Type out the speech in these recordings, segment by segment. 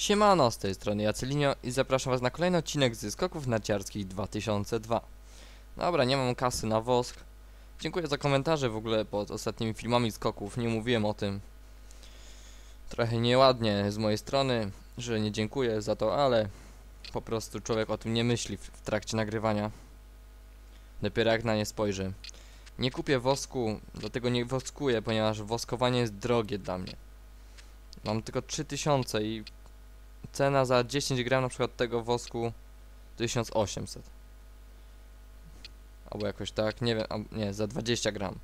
Siemano, z tej strony Jacelinio i zapraszam was na kolejny odcinek z Skoków Narciarskich 2002. Dobra, nie mam kasy na wosk. Dziękuję za komentarze w ogóle pod ostatnimi filmami skoków, nie mówiłem o tym. Trochę nieładnie z mojej strony, że nie dziękuję za to, ale po prostu człowiek o tym nie myśli w, trakcie nagrywania. Dopiero jak na nie spojrzy. Nie kupię wosku, dlatego nie woskuję, ponieważ woskowanie jest drogie dla mnie. Mam tylko 3000 i cena za 10 gram na przykład tego wosku 1800 albo jakoś tak, nie wiem, nie, za 20 gram.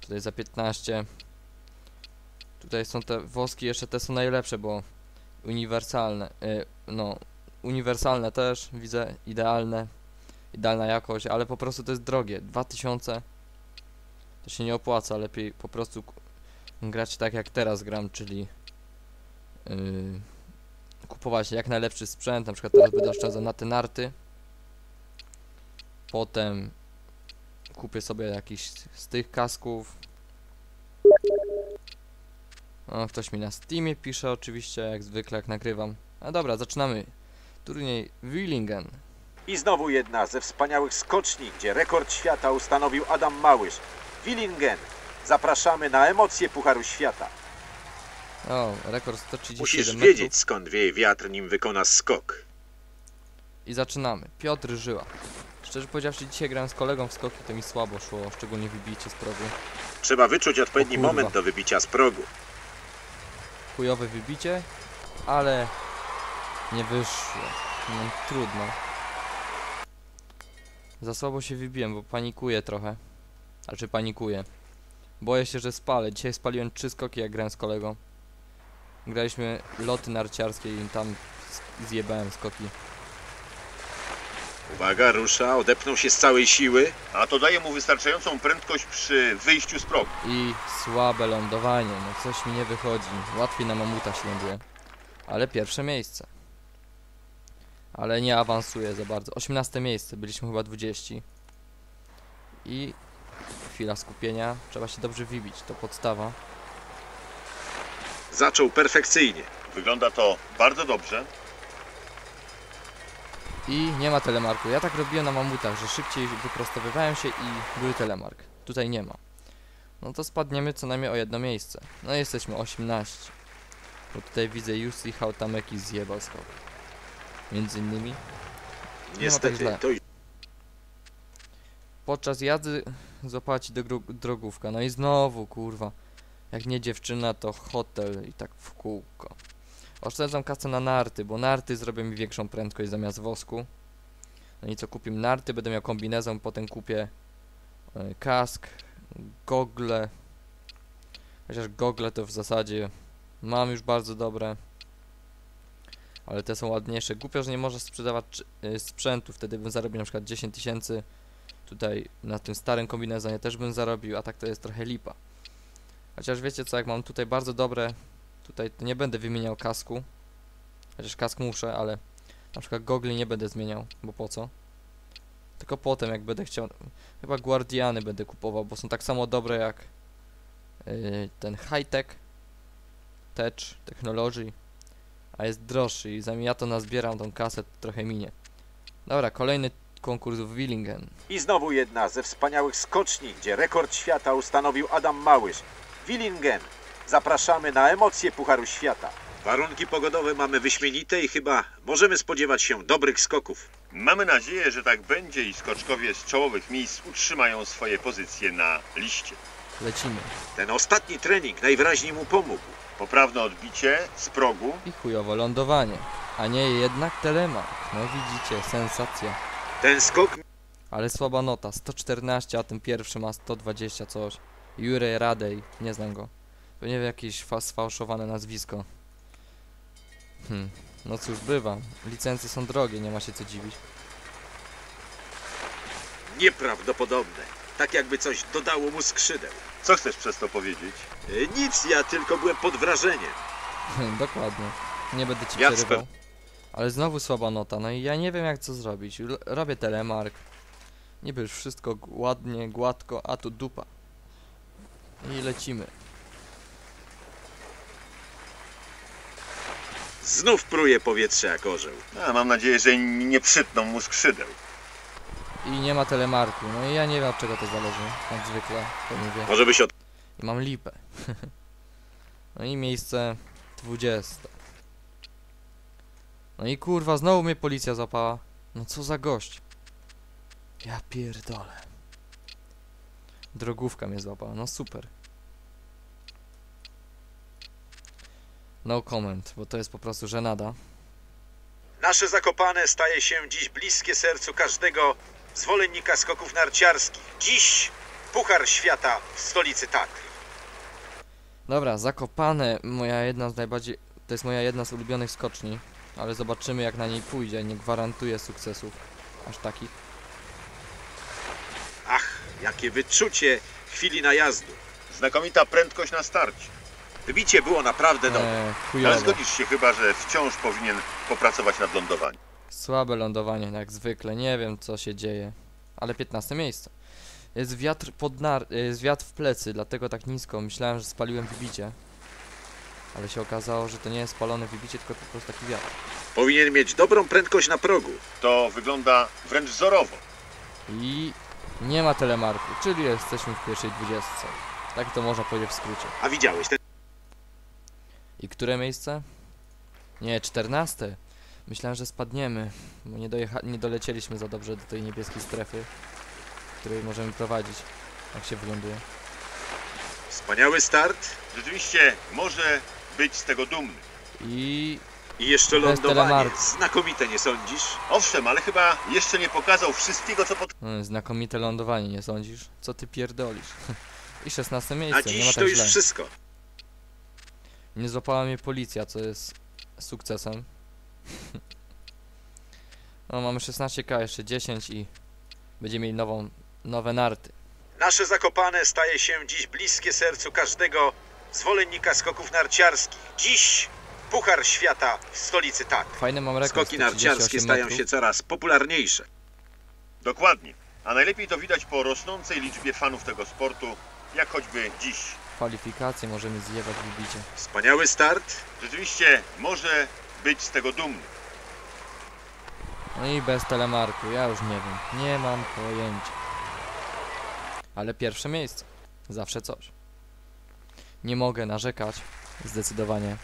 Tutaj za 15 tutaj są te woski, jeszcze te są najlepsze, bo uniwersalne, y, no uniwersalne też, widzę, idealne idealna jakość, ale po prostu to jest drogie. 2000 to się nie opłaca, lepiej po prostu grać tak jak teraz gram, czyli yy, kupować jak najlepszy sprzęt, na przykład teraz będę oszczędzał na te narty. Potem kupię sobie jakiś z- tych kasków. O, ktoś mi na Steamie pisze oczywiście, jak zwykle jak nagrywam. A dobra, zaczynamy. Turniej Willingen. I znowu jedna ze wspaniałych skoczni, gdzie rekord świata ustanowił Adam Małysz. Willingen. Zapraszamy na emocje Pucharu Świata. O, rekord 137 Musisz metrów. wiedzieć, skąd wieje wiatr, nim wykonasz skok. I zaczynamy. Piotr Żyła. Szczerze powiedziawszy, dzisiaj grałem z kolegą w skoki, to mi słabo szło, szczególnie wybicie z progu. Trzeba wyczuć odpowiedni kurwa. moment do wybicia z progu. chujowe wybicie, ale nie wyszło. No, trudno. Za słabo się wybiłem, bo panikuję trochę. Znaczy panikuję. Boję się, że spalę. Dzisiaj spaliłem trzy skoki, jak grałem z kolegą. Graliśmy loty narciarskie i tam zjebałem skoki. Uwaga, rusza, odepnął się z całej siły. A to daje mu wystarczającą prędkość przy wyjściu z progu. I słabe lądowanie, no coś mi nie wychodzi. Łatwiej na mamuta się ląduje. Ale pierwsze miejsce. Ale nie awansuję za bardzo. 18 miejsce, byliśmy chyba 20. I chwila skupienia. Trzeba się dobrze wybić, to podstawa. Zaczął perfekcyjnie. Wygląda to bardzo dobrze. I nie ma telemarku. Ja tak robiłem na mamutach, że szybciej wyprostowywałem się i był telemark. Tutaj nie ma. No to spadniemy co najmniej o jedno miejsce. No jesteśmy 18. Bo tutaj widzę Jussi Hautameki zjebał skok. Między innymi. Niestety, źle. to Podczas jazdy złapała ci drogówka. No i znowu, kurwa. Jak nie dziewczyna, to hotel i tak w kółko. Oszczędzam kasę na narty, bo narty zrobią mi większą prędkość zamiast wosku. No i co, kupię narty, będę miał kombinezon, potem kupię e, kask, gogle. Chociaż gogle to w zasadzie mam już bardzo dobre. Ale te są ładniejsze. Głupio, że nie można sprzedawać e, sprzętu, wtedy bym zarobił na przykład 10 tysięcy Tutaj na tym starym kombinezonie też bym zarobił, a tak to jest trochę lipa. Chociaż wiecie co, jak mam tutaj bardzo dobre, tutaj nie będę wymieniał kasku. Chociaż kask muszę, ale na przykład gogli nie będę zmieniał, bo po co? Tylko potem jak będę chciał, chyba Guardiany będę kupował, bo są tak samo dobre jak yy, ten high-tech, Tech Technology, a jest droższy i zanim ja to nazbieram tą kasę, trochę minie. Dobra, kolejny konkurs w Willingen. I znowu jedna ze wspaniałych skoczni, gdzie rekord świata ustanowił Adam Małysz. Willingen. Zapraszamy na emocje Pucharu Świata. Warunki pogodowe mamy wyśmienite i chyba możemy spodziewać się dobrych skoków. Mamy nadzieję, że tak będzie i skoczkowie z czołowych miejsc utrzymają swoje pozycje na liście. Lecimy. Ten ostatni trening najwyraźniej mu pomógł. Poprawne odbicie z progu. I chujowo lądowanie. A nie jednak telemark. No widzicie, sensacja. Ten skok Ale słaba nota. 114, a ten pierwszy ma 120 coś. Jurej Radej. Nie znam go. Pewnie jakieś fa- sfałszowane nazwisko. Hm. No cóż, bywa. Licencje są drogie, nie ma się co dziwić. nieprawdopodobne. Tak jakby coś dodało mu skrzydeł. Co chcesz przez to powiedzieć? E, Nic, ja tylko byłem pod wrażeniem. Dokładnie. Nie będę ci Jacper. przerywał. Ale znowu słaba nota, no i ja nie wiem jak co zrobić. L- robię telemark. Niby już wszystko ładnie, gładko, a tu dupa. I lecimy. Znów pruje powietrze jak orzeł. A mam nadzieję, że nie przytną mu skrzydeł. I nie ma telemarku. No i ja nie wiem od czego to zależy. Jak zwykle, to mówię. Może byś od... I mam lipę. no i miejsce 20. No i kurwa, znowu mnie policja złapała. No co za gość. Ja pierdolę. Drogówka mnie złapała, no super. No comment, bo to jest po prostu żenada. Nasze Zakopane staje się dziś bliskie sercu każdego zwolennika skoków narciarskich. Dziś Puchar Świata w stolicy Tatry. Dobra, Zakopane, moja jedna z najbardziej... To jest moja jedna z ulubionych skoczni. Ale zobaczymy jak na niej pójdzie, nie gwarantuję sukcesów. Aż takich. Jakie wyczucie chwili najazdu. Znakomita prędkość na starcie. Wybicie było naprawdę dobre. Eee, Ale zgodzisz się chyba, że wciąż powinien popracować nad lądowaniem. Słabe lądowanie, jak zwykle. Nie wiem, co się dzieje. Ale 15 miejsce. Jest wiatr pod nar... Jest wiatr w plecy, dlatego tak nisko. Myślałem, że spaliłem wybicie. Ale się okazało, że to nie jest spalone wybicie, tylko po prostu taki wiatr. Powinien mieć dobrą prędkość na progu. To wygląda wręcz wzorowo. I nie ma telemarku, czyli jesteśmy w pierwszej dwudziestce. Tak to można powiedzieć w skrócie. A widziałeś ten I które miejsce? Nie, 14. Myślałem, że spadniemy, bo nie, nie dolecieliśmy za dobrze do tej niebieskiej strefy, której możemy prowadzić, jak się wyląduje. wspaniały start Rzeczywiście może być z tego dumny. I i jeszcze lądowanie. Znakomite, nie sądzisz? Owszem, ale chyba jeszcze nie pokazał wszystkiego, co potrafi. mm, znakomite lądowanie, nie sądzisz? Co ty pierdolisz? I 16 Na miejsce, nie ma dziś tak to już źle. wszystko. Nie złapała mnie policja, co jest sukcesem. No mamy 16k, jeszcze 10 i będziemy mieli nową, nowe narty. Nasze Zakopane staje się dziś bliskie sercu każdego zwolennika skoków narciarskich. Dziś Puchar Świata w stolicy Tatry. Fajny mam rekord. Skoki narciarskie 138 stają metrów. się coraz popularniejsze. Dokładnie. A najlepiej to widać po rosnącej liczbie fanów tego sportu, jak choćby dziś. kwalifikacje możemy zjebać w bicie. Wspaniały start. Rzeczywiście może być z tego dumny. No i bez telemarku, ja już nie wiem. Nie mam pojęcia. Ale pierwsze miejsce. Zawsze coś. Nie mogę narzekać. Zdecydowanie.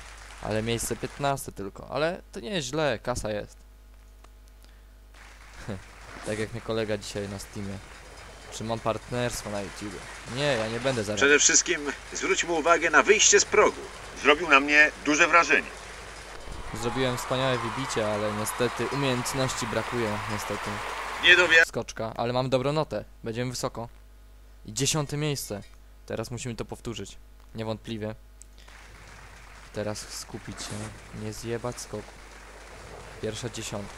Ale miejsce 15 tylko. Ale to nie jest źle, kasa jest. tak jak mnie kolega dzisiaj na Steamie. Czy mam partnerstwo na YouTube? Nie, ja nie będę zarabiał. Przede wszystkim zwróćmy uwagę na wyjście z progu. Zrobił na mnie duże wrażenie. Zrobiłem wspaniałe wybicie, ale niestety umiejętności brakuje, niestety. Nie dowia... Skoczka, ale mam dobrą notę. Będziemy wysoko. I dziesiąte miejsce. Teraz musimy to powtórzyć. Niewątpliwie. Teraz skupić się. Nie zjebać skoku. Pierwsza dziesiątka.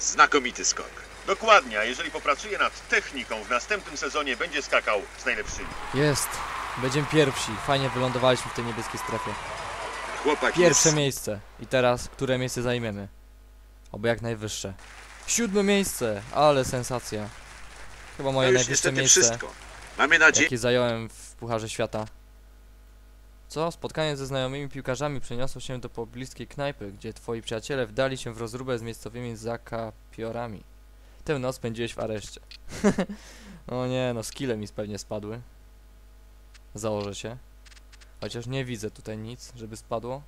Znakomity skok. Dokładnie, a jeżeli popracuje nad techniką, w następnym sezonie będzie skakał z najlepszymi. Jest! Będziemy pierwsi. Fajnie wylądowaliśmy w tej niebieskiej strefie. Chłopak Pierwsze jest... miejsce. I teraz, które miejsce zajmiemy? Oby jak najwyższe. Siódme miejsce! Ale sensacja. Chyba moje już najwyższe miejsce. wszystko. Mamy nadzieję... jakie zająłem w Pucharze Świata. Co? Spotkanie ze znajomymi piłkarzami przeniosło się do pobliskiej knajpy, gdzie twoi przyjaciele wdali się w rozróbę z miejscowymi zakapiorami. Tę noc spędziłeś w areszcie. o nie, no skille mi pewnie spadły. Założę się. Chociaż nie widzę tutaj nic, żeby spadło.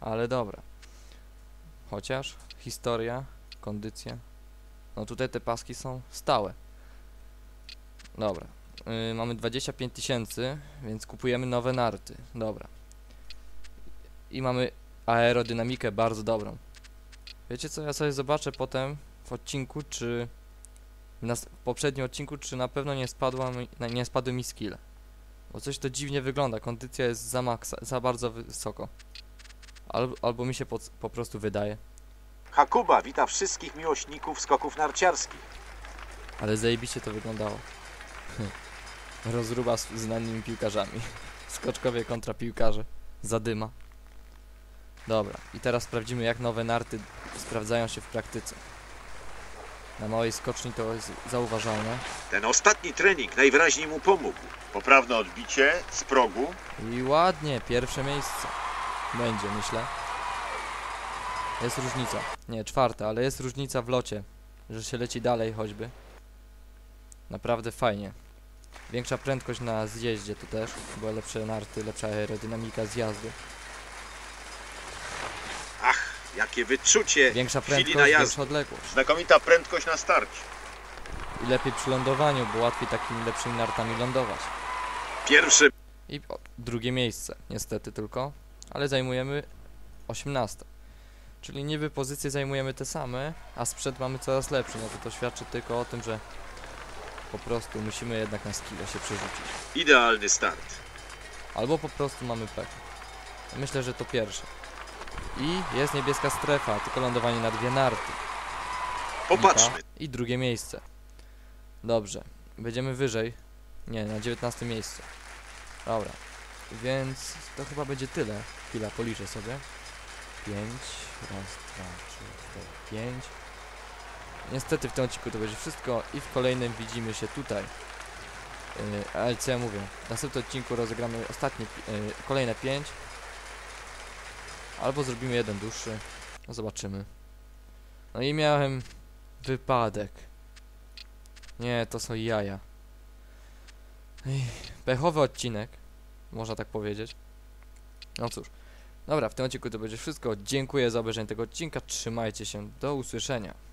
Ale dobra. Chociaż historia, kondycja. No tutaj te paski są stałe. Dobra. Yy, mamy 25 tysięcy, więc kupujemy nowe narty. Dobra. I mamy aerodynamikę bardzo dobrą. Wiecie co, ja sobie zobaczę potem w odcinku, czy w, poprzednim odcinku, czy na pewno nie, spadła mi, nie spadły mi skille. Bo coś to dziwnie wygląda, kondycja jest za maksa, za bardzo wysoko. Albo, albo mi się po, po prostu wydaje. Hakuba wita wszystkich miłośników skoków narciarskich. Ale zajebiście to wyglądało. Rozruba z znanymi piłkarzami. Skoczkowie kontra piłkarze. Zadyma. Dobra, i teraz sprawdzimy jak nowe narty sprawdzają się w praktyce. Na małej skoczni to jest zauważalne. Ten ostatni trening najwyraźniej mu pomógł. Poprawne odbicie z progu. I ładnie, pierwsze miejsce. Będzie, myślę. Jest różnica. Nie, czwarta, ale jest różnica w locie. Że się leci dalej choćby. Naprawdę fajnie. Większa prędkość na zjeździe to też, bo lepsze narty, lepsza aerodynamika zjazdu. Ach, jakie wyczucie Większa prędkość, większa odległość. Znakomita prędkość na starcie. I lepiej przy lądowaniu, bo łatwiej takimi lepszymi nartami lądować. Pierwszy I o, drugie miejsce, niestety tylko, ale zajmujemy 18. Czyli niby pozycje zajmujemy te same, a sprzęt mamy coraz lepszy. No to to świadczy tylko o tym, że po prostu musimy jednak na skille się przerzucić. idealny start. Albo po prostu mamy pech. Myślę, że to pierwsze. I jest niebieska strefa, tylko lądowanie na dwie narty. Popatrzmy. I drugie miejsce. Dobrze. Będziemy wyżej. Nie, na 19 miejscu. Dobra. Więc to chyba będzie tyle. Chwila, policzę sobie. 5, raz, dwa, trzy, cztery, pięć. Niestety w tym odcinku to będzie wszystko i w kolejnym widzimy się tutaj. Yy, ale co ja mówię? W następnym odcinku rozegramy ostatnie, yy, kolejne 5. Albo zrobimy jeden dłuższy. No zobaczymy. No i miałem wypadek. Nie, to są jaja. Ej, pechowy odcinek, można tak powiedzieć. No cóż. Dobra, w tym odcinku to będzie wszystko. Dziękuję za obejrzenie tego odcinka. Trzymajcie się. Do usłyszenia.